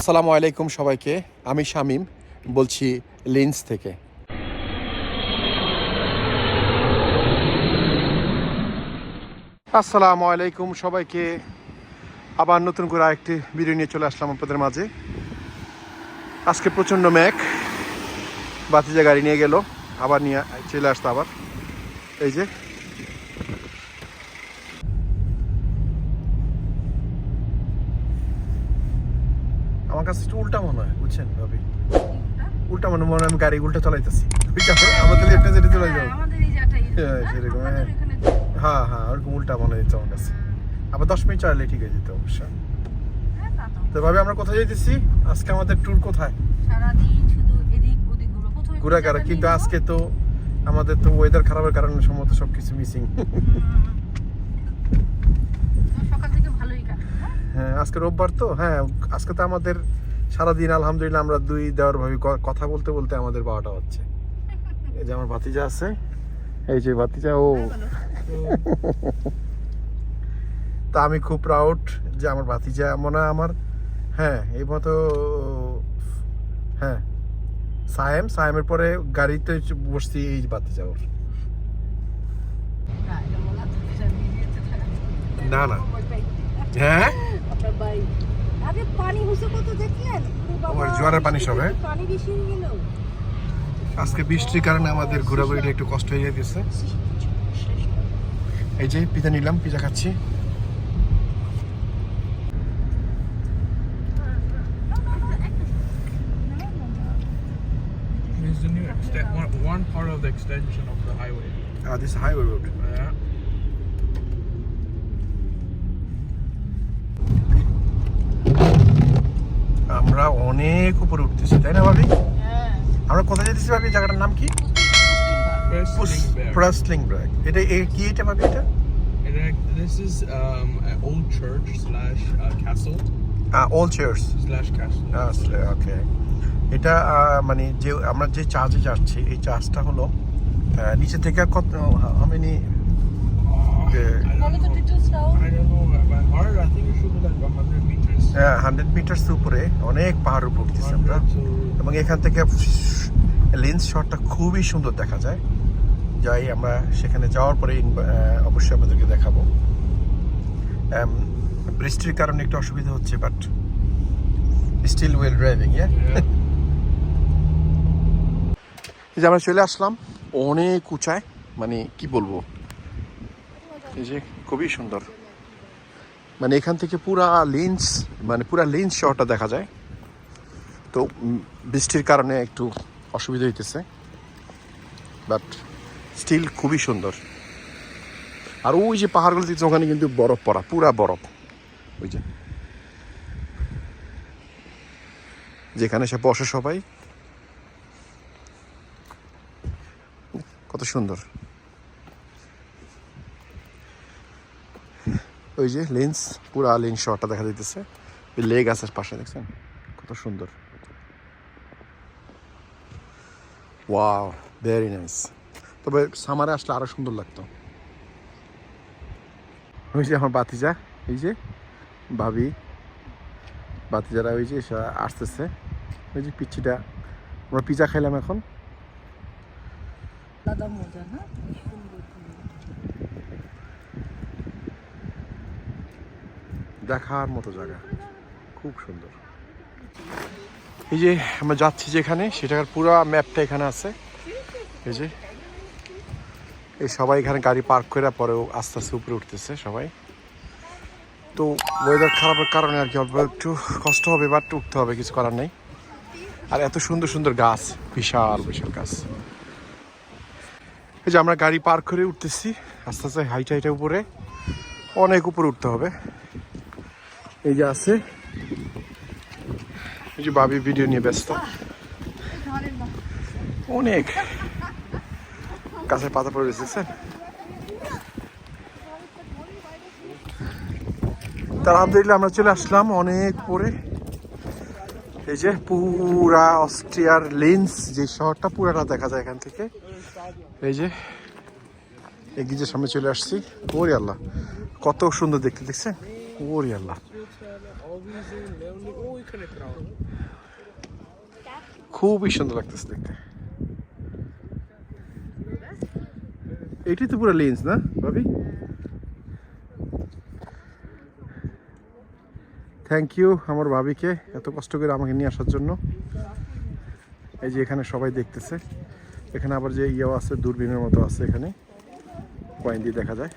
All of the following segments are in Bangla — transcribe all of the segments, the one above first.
আসসালামু আলাইকুম সবাইকে। আমি শামিম, বলছি লিন্স থেকে। আসসালামু আলাইকুম সবাইকে। আবার নতুন করে আরেকটি ভিডিও নিয়ে চলে আসলাম আপনাদের মাঝে। আজকে প্রচণ্ড ম্যাক বাতিজা গাড়ি নিয়ে গেল, আবার নিয়ে চলে আসতো আবার। এই যে আমার কাছে একটু উল্টা মনে হয় বুঝছেন ভাবি? উল্টা? মনে মনে আমি গাড়ি উল্টা চালাইতেছি। আমাদের লেফটে যেতে চলে যাব। হ্যাঁ, সেরকম, হ্যাঁ। হ্যাঁ হ্যাঁ ওরকম উল্টা মনে হচ্ছে আমার কাছে। আবার দশ মিনিট চালালে ঠিক হয়ে যেত অবশ্য। হ্যাঁ, তো। ভাবে আমরা কোথায় যাইতেছি? আজকে আমাদের ট্যুর কোথায়? পিজাটা কিন্তু আজকে তো আমাদের তো ওয়েদার খারাপের কারণে সম্ভবত সবকিছু মিসিং নেব। হুম। তো সকাল থেকে ভালোই কাটলো, হ্যাঁ? আজকে রোববার তো? হ্যাঁ আজকে তো আমাদের সারাদিন আলহামদুলিল্লাহ আমরা দুই দেওয়ার ভাবে কথা বলতে বলতে আমাদের বারোটা হচ্ছে এই যে আমার ভাতিজা আছে। এই যে ভাতিজা ও। তা আমি খুব প্রাউড যে আমার ভাতিজা মনে আমার হ্যাঁ এই মতো হ্যাঁ সায়েম সায়েমের পরে গাড়িতে বসছি এই ভাতিজা ওর। না, না। হ্যাঁ? আপনার ভাই। আরে পানি হইছে কত দেখলেন ও জোয়ারের পানি সব, হ্যাঁ? পানি বেশি হয়ে গেল আজকে বৃষ্টির কারণে আমাদের ঘোরাঘুরিটা একটু কষ্ট হয়ে যেতেছে এই যে পিজা নিলাম পিজা খাচ্ছি one, part of the extension of the highway. This highway road Yeah. আমরা অনেক উপরে উঠতেছি তাই না ভাবি? হ্যাঁ। আমরা কোথায় যেতেছি ভাবি? জায়গাটার নাম কি. প্রাসলিং ব্র্যাক এটা এ- কি এটা ভাবি এটা? this is um, an old church slash uh, castle. All chairs slash castle. Okay এটা মানে যে আমরা যে চার্জে যাচ্ছি এই চার্জটা হলো নিচে থেকে কত হামিনি I হান্ড্রেড মিটার্স উপরে অনেক পাহাড় উপর উঠতেছি আমরা। এবং এখান থেকে লেন্স শটটা খুবই সুন্দর দেখা যায়। যাই, আমরা সেখানে যাওয়ার পরে অবশ্যই আপনাদেরকে দেখাবো। বৃষ্টির কারণে একটু অসুবিধা হচ্ছে বাট স্টিল ওয়েল ড্রাইভিং এই যে আমরা চলে আসলাম অনেক উঁচায় মানে কি বলব? এই যে খুবই সুন্দর। মানে এখান থেকে পুরা লেন্স মানে পুরা লেন্স শহরটা দেখা যায়। তো বৃষ্টির কারণে একটু অসুবিধা হইতেছে। বাট স্টিল খুবই সুন্দর। আর ওই যে পাহাড়গুলো দেখছি, ওখানে কিন্তু বরফ পড়া, পুরা বরফ। ওই যে। যেখানে সে বসে সবাই। কত সুন্দর। ওই যে লেন্স পুরা লেন্স শটটা দেখা দিতেছে ওই লেগ আছে পাশে, দেখছেন? কত সুন্দর। ওয়াও ভেরি নাইস তবে সামারে আসলে আরও সুন্দর লাগতো। ওই যে আমার বাতিজা এই যে ভাবি। বাতিজারা ওই যে আসতেছে। ওই যে পিচ্ছিটা আমরা পিজা খাইলাম এখন। দাদা মজা হ্যাঁ দেখার মতো জায়গা। খুব সুন্দর। এই যে আমরা যাচ্ছি যেখানে, সেটার পুরো ম্যাপটা এখানে আছে। এই যে। এই সবাই এখানে গাড়ি পার্ক করে পরেও আস্তে আস্তে উপরে উঠতেছে সবাই। তো ওয়েদার খারাপের কারণে আর কি একটু কষ্ট হবে বাট উঠতে হবে, কিছু করার নেই। আর এত সুন্দর সুন্দর গাছ, বিশাল বিশাল গাছ। এই যে আমরা গাড়ি পার্ক করে উঠতেছি, আস্তে আস্তে হাইটা হাইটা উপরে। অনেক উপরে উঠতে হবে। এই যে আছে। এই যে বাবি ভিডিও নিয়ে ব্যস্ত। অনেক। গাছের পাতা পড়ে রয়েছে তার আলহামদুলিল্লাহ আমরা চলে আসলাম অনেক পরে। এই যে পুরা অস্ট্রিয়ার লেন্স যে শহরটা পুরাটা দেখা যায় এখান থেকে। এই যে এই গিজের সামনে চলে আসছি। ওরে আল্লাহ, কত সুন্দর দেখতে, দেখছেন? ওরে আল্লাহ। খুবই সুন্দর লাগতেছে দেখতে। এটি তো পুরো লেন্স না, ভাবি? থ্যাংক ইউ আমার ভাবিকে এত কষ্ট করে আমাকে নিয়ে আসার জন্য। এই যে এখানে সবাই দেখতেছে। এখানে আবার যে ইয়েও আছে, দূরবীনের মতো আছে এখানে। কয়েন দিয়ে দেখা যায়।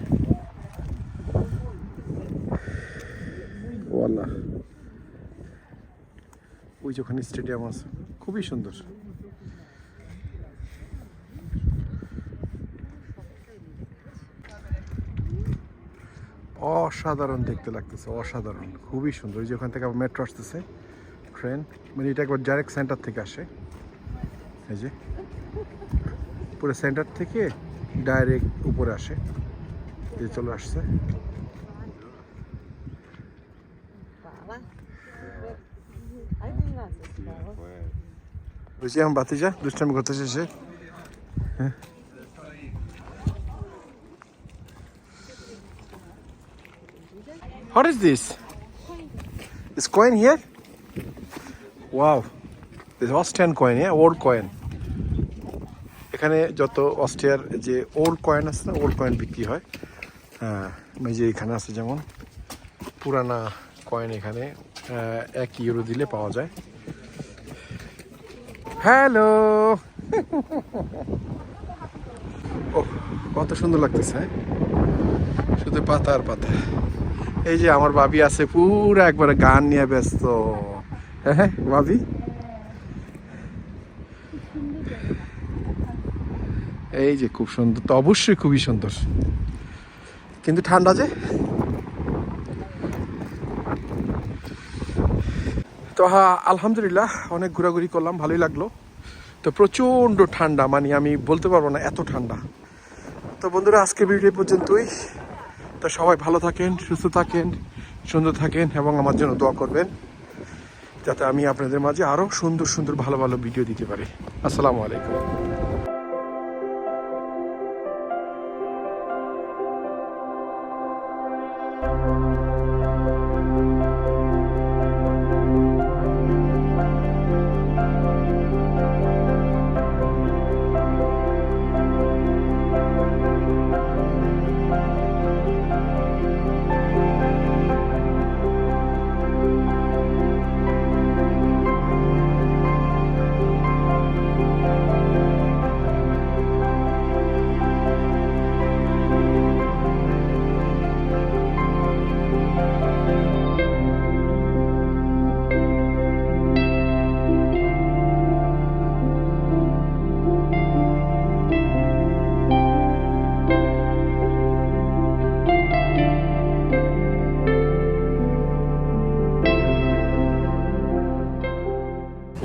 ও আল্লাহ ওই যে ওখানে স্টেডিয়াম আছে। খুবই সুন্দর। অসাধারণ দেখতে লাগতেছে, অসাধারণ, খুবই সুন্দর। ওই যে ওখান থেকে আবার মেট্রো আসতেছে ট্রেন মানে এটা একবার ডাইরেক্ট সেন্টার থেকে আসে। এই যে। পুরো সেন্টার থেকে ডাইরেক্ট উপরে আসে। যে চলে আসছে। বুঝছি আমার বাতিজা দুষ্টামি করতে শেষে What is this? Is coin here? Wow. This Austrian coin, yeah? Old coin. এখানে যত অস্ট্রিয়ার যে ওল্ড কয়েন আছে না ওল্ড কয়েন বিক্রি হয় হ্যাঁ যে এখানে আছে যেমন পুরানা কয়েন এখানে এক ইউরো দিলে পাওয়া যায় হ্যালো। ও, কত সুন্দর লাগতেছে হ্যাঁ? শুধু পাতা আর পাতা। এই যে আমার ভাবি আছে, পুরো একবারে গান নিয়ে ব্যস্ত। হ্যাঁ হ্যাঁ ভাবি? এই যে খুব সুন্দর, তো অবশ্যই খুবই সুন্দর। কিন্তু ঠান্ডা যে? তো হ্যাঁ আলহামদুলিল্লাহ, অনেক ঘোরাঘুরি করলাম, ভালোই লাগল। তো প্রচণ্ড ঠান্ডা মানে আমি বলতে পারব না, এত ঠান্ডা। তো বন্ধুরা আজকে ভিডিও পর্যন্তই। তো সবাই ভালো থাকেন, সুস্থ থাকেন, সুন্দর থাকেন, এবং আমার জন্য দোয়া করবেন, যাতে আমি আপনাদের মাঝে আরও সুন্দর সুন্দর, ভালো ভালো ভিডিও দিতে পারি। আসসালামু আলাইকুম।